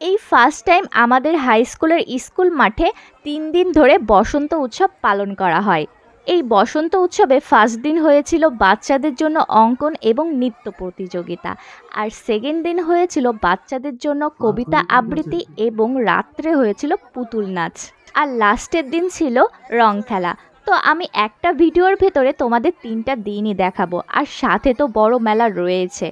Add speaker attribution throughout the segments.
Speaker 1: এই first time আমাদের high স্কুলের স্কুল মাঠে তিন দিন ধরে বসন্ত উৎসব পালন করা হয়। এই বসন্ত উৎসবে ফার্স্ট দিন হয়েছিল বাচ্চাদের জন্য অঙ্কন এবং নৃত্য প্রতিযোগিতা। আর সেকেন্ড দিন হয়েছিল বাচ্চাদের জন্য কবিতা আবৃত্তি এবং রাত্রে হয়েছিল পুতুল নাচ। আর লাস্টের দিন ছিল রং খেলা। তো আমি একটা ভিডিওর ভেতরে তোমাদের তিনটা দিনই দেখাবো। আর সাথে তো বড় মেলা রয়েছে।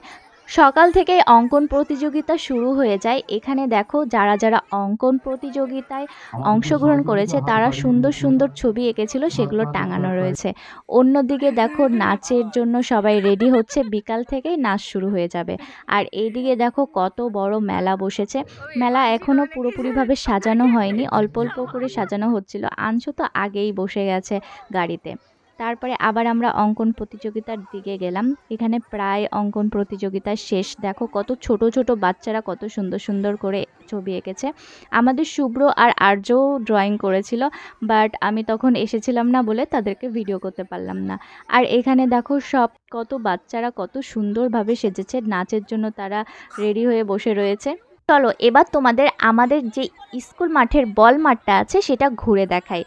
Speaker 1: সকাল থেকে অঙ্কন প্রতিযোগিতা শুরু হয়ে যায়। এখানে দেখো যারা যারা অঙ্কন প্রতিযোগিতায় অংশগ্রহণ করেছে তারা সুন্দর সুন্দর ছবি এঁকেছিল সেগুলো টাঙানো রয়েছে। অন্যদিকে দেখো নাচের জন্য সবাই রেডি হচ্ছে বিকাল থেকেই নাচ শুরু হয়ে যাবে। আর এইদিকে দেখো কত বড় মেলা বসেছে। মেলা এখনও পুরোপুরিভাবে সাজানো হয়নি অল্প অল্প করে সাজানো হচ্ছিল। আনছো তো আগেই বসে গেছে গাড়িতে। তারপরে আবার আমরা অঙ্কন প্রতিযোগিতার দিকে গেলাম। এখানে প্রায় অঙ্কন প্রতিযোগিতা শেষ। দেখো কত ছোট ছোট বাচ্চারা কত সুন্দর সুন্দর করে ছবি এঁকেছে। আমাদের শুভ্র আর আর্যও ড্রয়িং করেছিল বাট আমি তখন এসেছিলাম না বলে তাদেরকে ভিডিও করতে পারলাম না। আর এখানে দেখো সব, কত বাচ্চারা কত সুন্দরভাবে সেজেছে। নাচের জন্য তারা রেডি হয়ে বসে রয়েছে। চলো এবার তোমাদের আমাদের যে স্কুল মাঠের বল মাঠটা আছে সেটা ঘুরে দেখাই।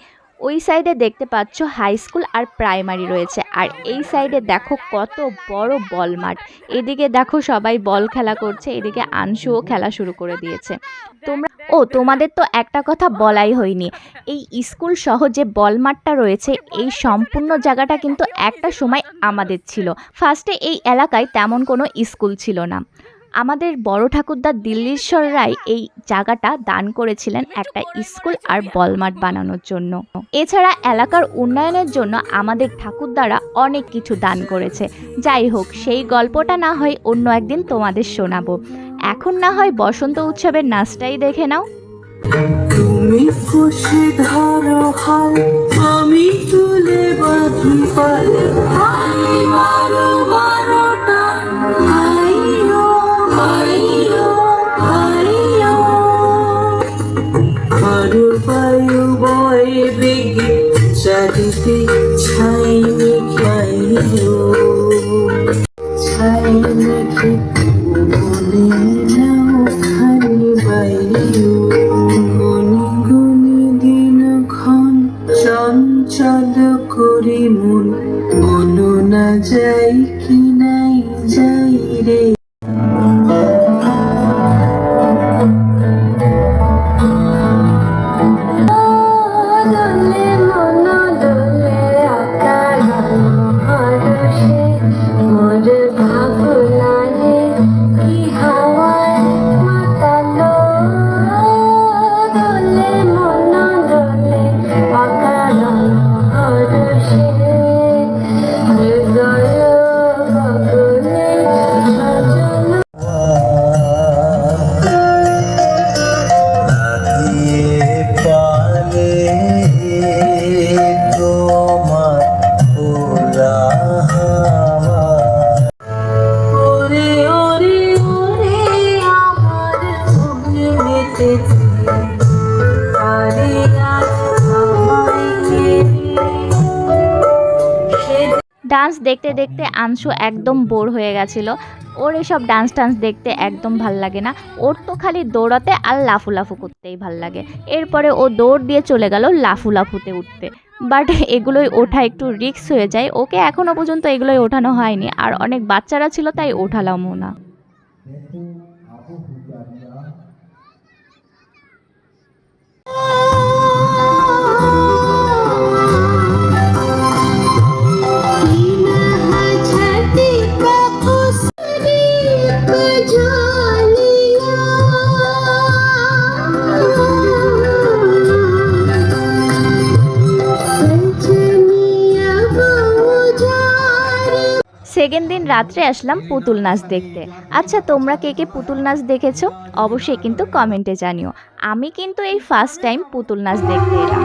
Speaker 1: ওই সাইডে দেখতে পাচ্ছ হাই স্কুল আর প্রাইমারি রয়েছে। আর এই সাইডে দেখো কত বড় বল মাঠ। এদিকে দেখো সবাই বল খেলা করছে, এদিকে আংশুও খেলা শুরু করে দিয়েছে। তোমরা ও, তোমাদের তো একটা কথা বলাই হয়নি। এই স্কুল সহ যে বল মাঠটা রয়েছে, এই সম্পূর্ণ জায়গাটা কিন্তু একটা সময় আমাদের ছিল। ফার্স্টে এই এলাকায় তেমন কোনো স্কুল ছিল না। আমাদের বড় ঠাকুরদা দিল্লীশ্বর রায় এই জায়গাটা দান করেছিলেন একটা স্কুল আর বলমাঠ বানানোর জন্য। এছাড়া এলাকার উন্নয়নের জন্য আমাদের ঠাকুরদারা অনেক কিছু দান করেছে। যাই হোক সেই গল্পটা না হয় অন্য একদিন তোমাদের শোনাবো। এখন না হয় বসন্ত উৎসবের নাচটাই দেখে নাও।
Speaker 2: তুমি খুশি চঞ্চল করি মন। বলো না যাই কি নাই যাই রে।
Speaker 1: ডান্স দেখতে দেখতে আংশু একদম বোর হয়ে গেছিল। ওর এসব ডান্স টান্স দেখতে একদম ভালো লাগে না। ওর তো খালি দৌড়াতে আর লাফু লাফু করতেই ভালো লাগে। এরপরে ও দৌড় দিয়ে চলে গেল লাফু লাফুতে উঠতে। বাট এগুলোই ওঠা একটু রিস্ক হয়ে যায়। ওকে এখনও পর্যন্ত এগুলোই ওঠানো হয়নি। আর অনেক বাচ্চারা ছিল তাই ওঠালামও না।
Speaker 3: Oh.
Speaker 1: সেকেন্ড দিন রাত্রে আসলাম পুতুল নাচ দেখতে। আচ্ছা তোমরা কে কে পুতুল নাচ দেখেছ? অবশ্যই কিন্তু কমেন্টে জানিও। আমি কিন্তু এই ফার্স্ট টাইম পুতুল নাচ দেখতে এলাম।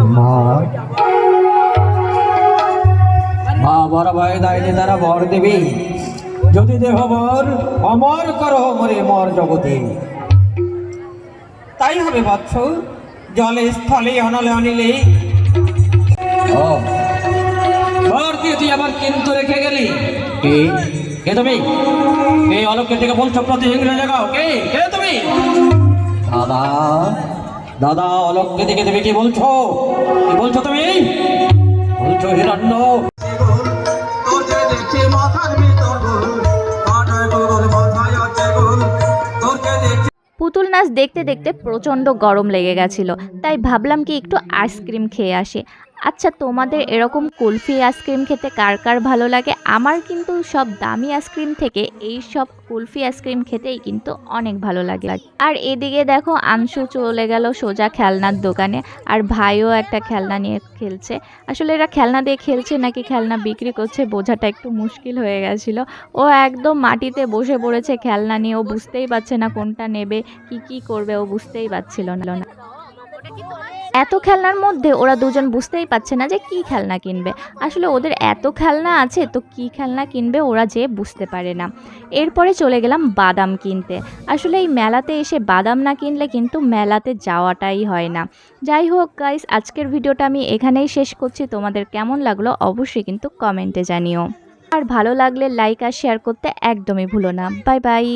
Speaker 4: Namo বড় ভাই দাইনি তারা বর দেবী।
Speaker 5: যদি দেহবর অমর করো মরে মর জগতে। তাই হবে বৎস, জলে স্থলে অনলে অনিলে।
Speaker 4: ঘর দিয়ে তুই আবার কিন্তু রেখে গেলি? কে? কে তুমি? কে অলোকের দিকে বলছো প্রতিহিংসা জায়গাও কে? কে তুমি? দাদা দাদা অলোককে দিকে তুমি কি বলছো? কি বলছো তুমি? বলছো হিরণ্য।
Speaker 1: পুতুল নাচ দেখতে দেখতে প্রচণ্ড গরম লেগে গেছিল, তাই ভাবলাম কি একটু আইসক্রিম খেয়ে আসি। আচ্ছা তোমাদের এরকম কুলফি আইসক্রিম খেতে কার কার ভালো লাগে? আমার কিন্তু সব দামি আইসক্রিম থেকে এই সব কুলফি আইসক্রিম খেতেই কিন্তু অনেক ভালো লাগে। আর এদিকে দেখো আংশু চলে গেল সোজা খেলনার দোকানে, আর ভাইও একটা খেলনা নিয়ে খেলছে। আসলে এরা খেলনা দিয়ে খেলছে নাকি খেলনা বিক্রি করছে বোঝাটা একটু মুশকিল হয়ে গেছিল। ও একদম মাটিতে বসে পড়েছে খেলনা নিয়ে, ও বুঝতেই পারছে না কোনটা নেবে, কি কি করবে, ও বুঝতেই পারছিল না। এত খেলনার মধ্যে ওরা দুজন বুঝতেই পারছে না যে কি খেলনা কিনবে। আসলে ওদের এত খেলনা আছে তো কি খেলনা কিনবে ওরা যে বুঝতে পারে না। এরপরে চলে গেলাম বাদাম কিনতে। আসলে এই মেলাতে এসে বাদাম না কিনলে কিন্তু মেলাতে যাওয়াটাই হয় না। যাই হোক গাইস আজকের ভিডিওটা আমি এখানেই শেষ করছি। তোমাদের কেমন লাগল অবশ্যই কিন্তু কমেন্টে জানিও। আর ভালো লাগলে লাইক আর শেয়ার করতে একদমই ভুলো না। Bye bye